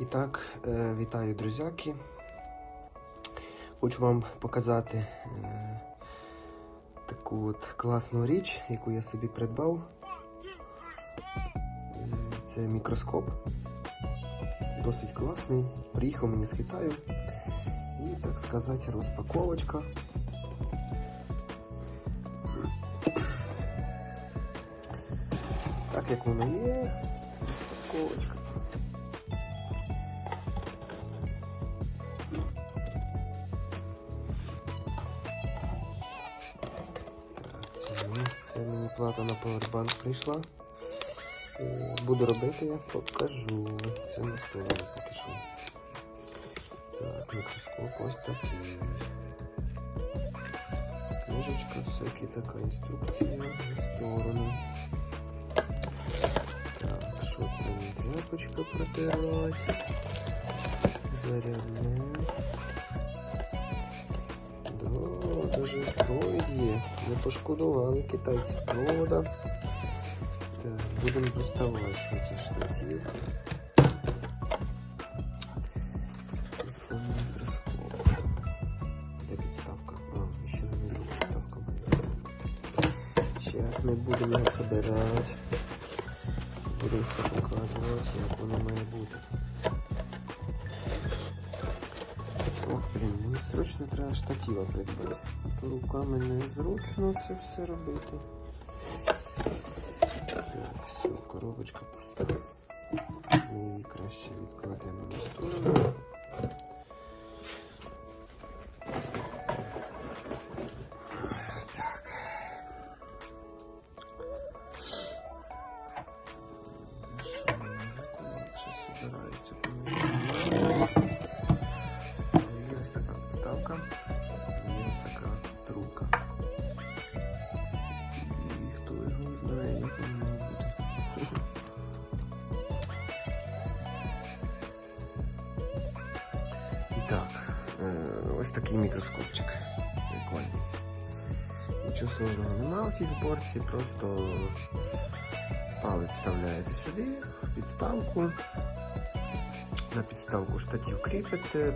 І так, е, вітаю, друзяки. Хочу вам показати е, таку от класну річ, яку я собі придбав. Е, Це мікроскоп. Досить класний. Приїхав мені з Китаю. І, так сказати, розпаковочка. Так як воно є, розпаковочка. Так, це мені, плата на Powerbank прийшла. Е, Буду робити, я покажу. Це на столі поки що. Так, мікроскоп ось такий. Книжечка, всякі така інструкція на сторону. Так, що це не тряпочка протирати? Зарядне. Да, даже провід є. Не пошкодували китайці провода. Так, будемо доставати, що це штатів. Це мікроскоп. Де підставка? А, ще не вижу, підставка моя. Зараз ми будемо його собирати. Будемо все показувати, як воно має бути. Ох, блін, мені срочно треба штатива придбати. Руками незручно це все робити. Так, все, коробочка пуста. Ми її краще відкладемо на сторону. Так. Що, як воно ще так, е, ось такий мікроскопчик. Прикольний. Нічого сложного немає в цій зборці, просто палець вставляєте сюди, в підставку. На підставку штатів кріпите,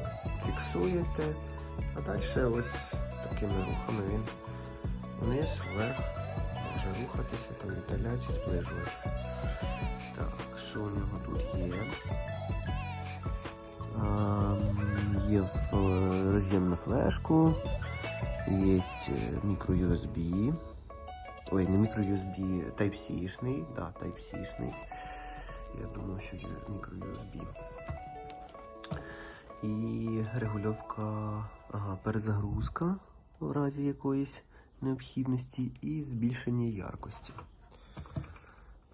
фіксуєте, а далі ось такими рухами він вниз, вверх, може рухатися, там віддаляти, зближувати. Так, що у нього тут є? А, є ф- роз'єм на флешку, є мікро-USB. Ой, не мікро-USB, Type-C-шний, да, Type-C-шний. Я думав, що мікро-USB. І регульовка, ага, перезагрузка в разі якоїсь необхідності і збільшення яркості.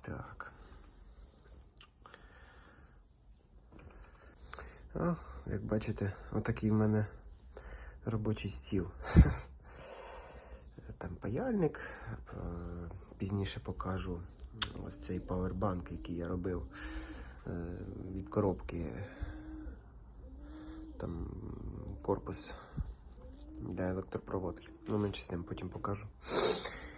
Так. А, як бачите, отакий в мене робочий стіл. Там паяльник. е, Пізніше покажу ось цей павербанк, який я робив е, від коробки. Там корпус для електропроводки. Ну, менше з тим потім покажу.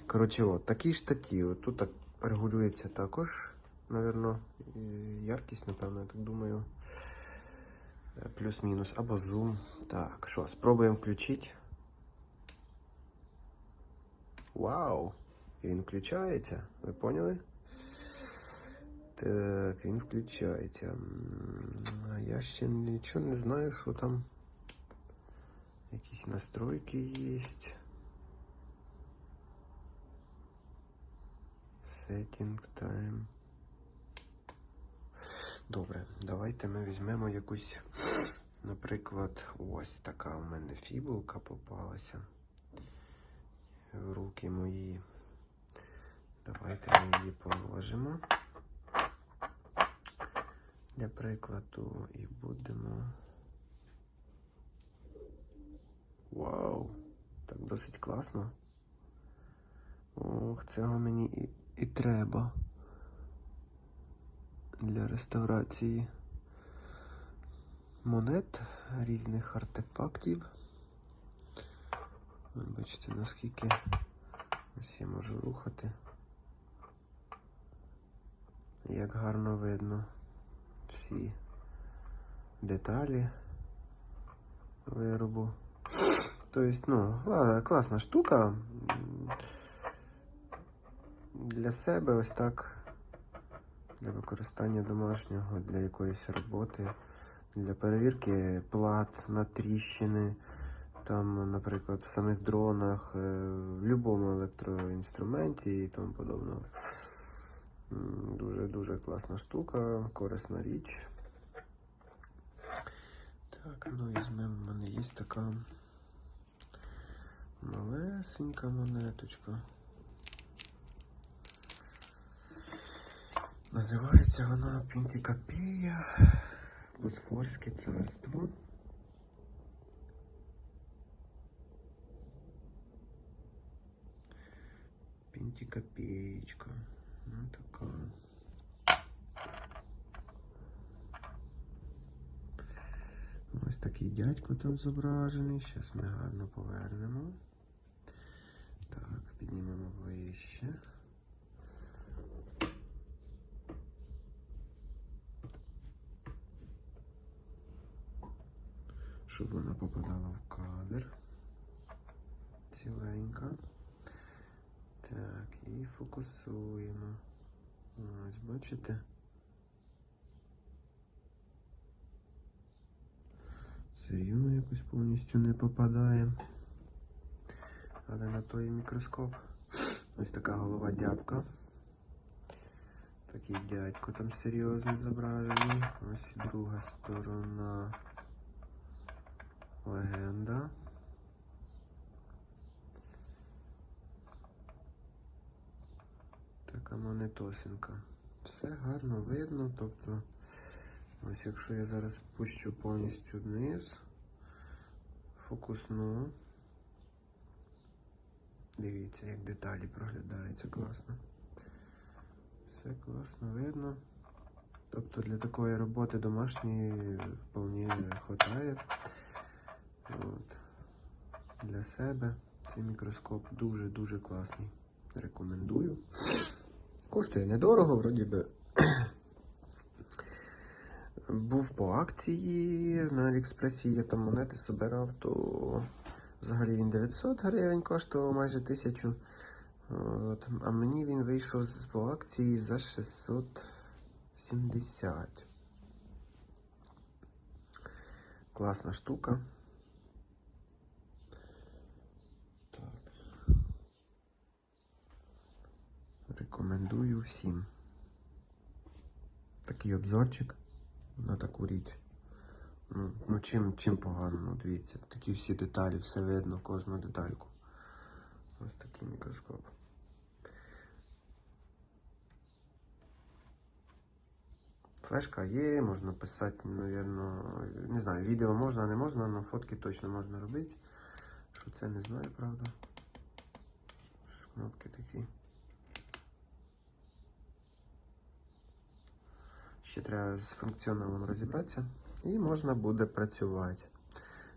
Коротше, от такий штатів. Тут так регулюється також, напевно, яркість, напевно, я так думаю. Е, Плюс-мінус або зум. Так, що, спробуємо включити. Вау! Він включається, ви поняли? Так, він включається. Я ще нічого не знаю, що там. Якісь настройки є. Setting time. Добре, давайте ми візьмемо якусь, наприклад, ось така у мене фібулка попалася в руки мої. Давайте ми її положимо для прикладу і будемо. Вау! Так досить класно. Ох, цього мені і, і треба для реставрації монет, різних артефактів. Бачите, наскільки ось я можу рухати. Як гарно видно всі деталі виробу. Тобто, ну, класна штука. Для себе ось так. Для використання домашнього, для якоїсь роботи, для перевірки плат на тріщини, там, наприклад, в самих дронах, е, в будь-якому електроінструменті і тому подобного. Дуже-дуже класна штука, корисна річ. Так, ну візьмемо, в мене є така малесенька монеточка. Називається вона Пінтікапія, Босфорське царство. Пінтікопеєчка. Ну така. Ось такий дядько там зображений. Зараз ми гарно повернемо. Так, піднімемо вище. Щоб вона попадала в кадр. Ціленька. Так, і фокусуємо. Ось, бачите? Все рівно якось повністю не попадає. Але на той мікроскоп. Ось така голова дябка. Такий дядько там серйозний зображений. Ось друга сторона. Легенда. Така монетосинка. Все гарно видно, тобто, ось якщо я зараз пущу повністю вниз, фокусну. Дивіться, як деталі проглядаються класно. Все класно видно. Тобто для такої роботи домашньої вполне хватає. Для себе цей мікроскоп дуже-дуже класний. Рекомендую. Коштує недорого, вроді би. Був по акції на Аліекспресі, я там монети собирав, то взагалі він 900 гривень коштував майже 1000. От. А мені він вийшов по акції за 670. Класна штука. Так. Рекомендую всім. Такий обзорчик на таку річ. Ну, ну чим, чим погано, ну дивіться, такі всі деталі, все видно, кожну детальку. Ось такий мікроскоп. Флешка є, можна писати, напевно, не знаю, відео можна, не можна, але фотки точно можна робити. Що це не знаю, правда. Кнопки такі. Ще треба з функціоналом розібратися і можна буде працювати.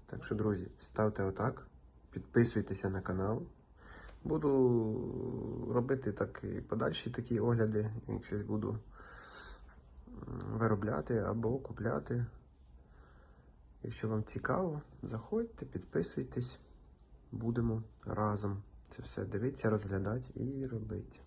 Так що, друзі, ставте отак, підписуйтеся на канал. Буду робити так і подальші такі огляди, як щось буду виробляти або купляти. Якщо вам цікаво, заходьте, підписуйтесь. Будемо разом це все дивитися, розглядати і робити.